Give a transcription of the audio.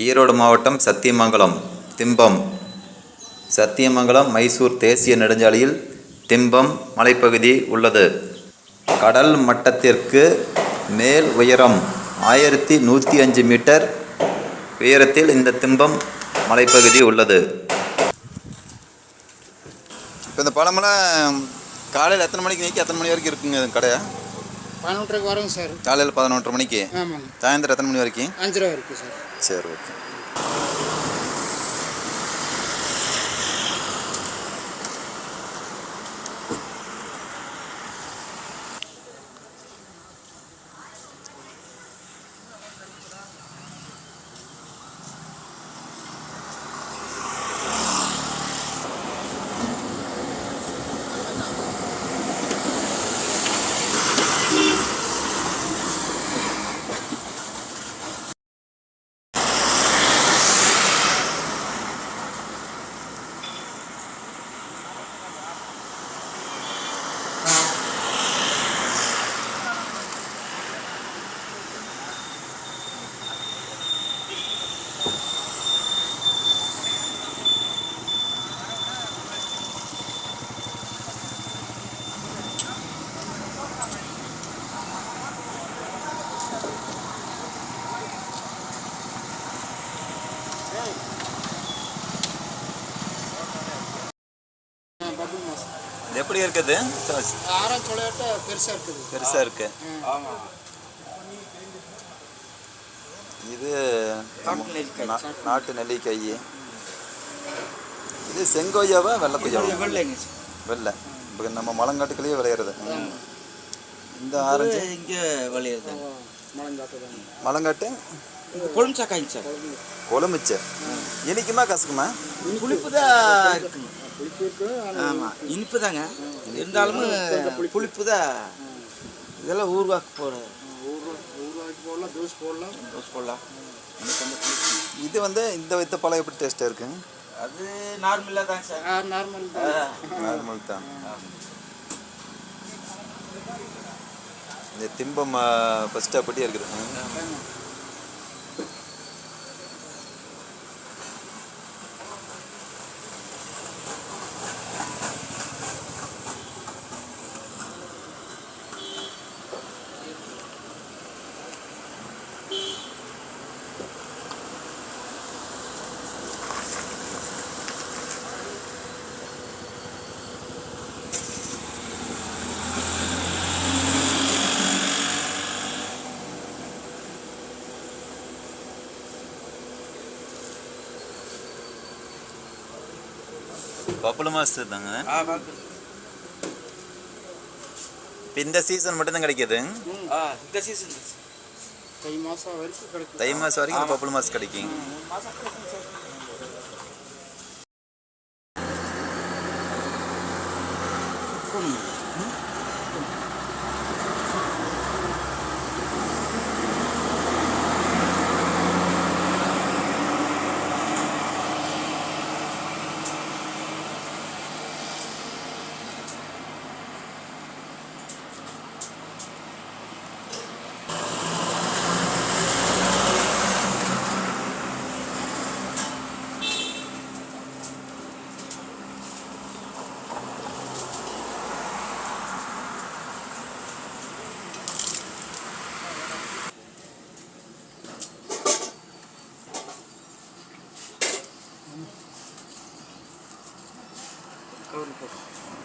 ஈரோடு மாவட்டம் சத்தியமங்கலம் திம்பம். சத்தியமங்கலம் மைசூர் தேசிய நெடுஞ்சாலையில் திம்பம் மலைப்பகுதி உள்ளது. கடல் மட்டத்திற்கு மேல் உயரம் ஆயிரத்தி நூற்றி அஞ்சு மீட்டர். உயரத்தில் இந்த திம்பம் மலைப்பகுதி உள்ளது. இப்போ இந்த பழமெல்லாம் காலையில் எத்தனை மணிக்கு நீக்கி எத்தனை மணி வரைக்கும் இருக்குங்க இந்த பதினொன்றரைக்கு வரோங்க சார். காலையில் பதினொன்றரை மணிக்கு? ஆமாங்க. சாயந்தரம் எத்தனை மணி வரைக்கும்? அஞ்சு ரூபா இருக்குது சார். சரி ஓகே பபுள் மாஸ் இது எப்படி இருக்குது சொலையாட்ட பெருசாக இருக்குது பெருசாக இருக்கு இது நா- நாட்டு நெல்லிக்காய் இது செங்கோயாவா வெள்ளை கொய்யாவா வெள்ளை இப்போ நம்ம மலங்காட்டுக்குள்ளேயே விளையிறது இந்த ஆரஞ்சு இங்கே மலங்காட்டுதாங்க மலங்காட்டு கொழும்பு சக்காய்ங்க சார் கொழுமிச்சை இனிக்குமா கசக்குமா புளிப்பு தான் இருக்குங்க ஆமாம் இனிப்பு. தாங்க இருந்தாலும் புளிப்பு. தான் இதெல்லாம் ஊர்வாக்கு போடலாம் ஜூஸ் போடலாம். போடலாம். இது வந்து இந்த வித்த பழம் எப்படி டேஸ்ட்டாக இருக்குங்க அது நார்மலாக தாங்க சார். நார்மல் தான். நார்மல் தான். இந்த திம்பம் ஃபஸ்ட்டு அப்படியே இருக்குது பப்புளு மாசு தாங்க. இந்த சீசன் மட்டும்தான் கிடைக்கிது. இந்த சீசன் தை மாதம் வரைக்கும் கிடைக்கும். தை மாதம் வரைக்கும் பப்புளு மாசு கிடைக்கும். Скажу так.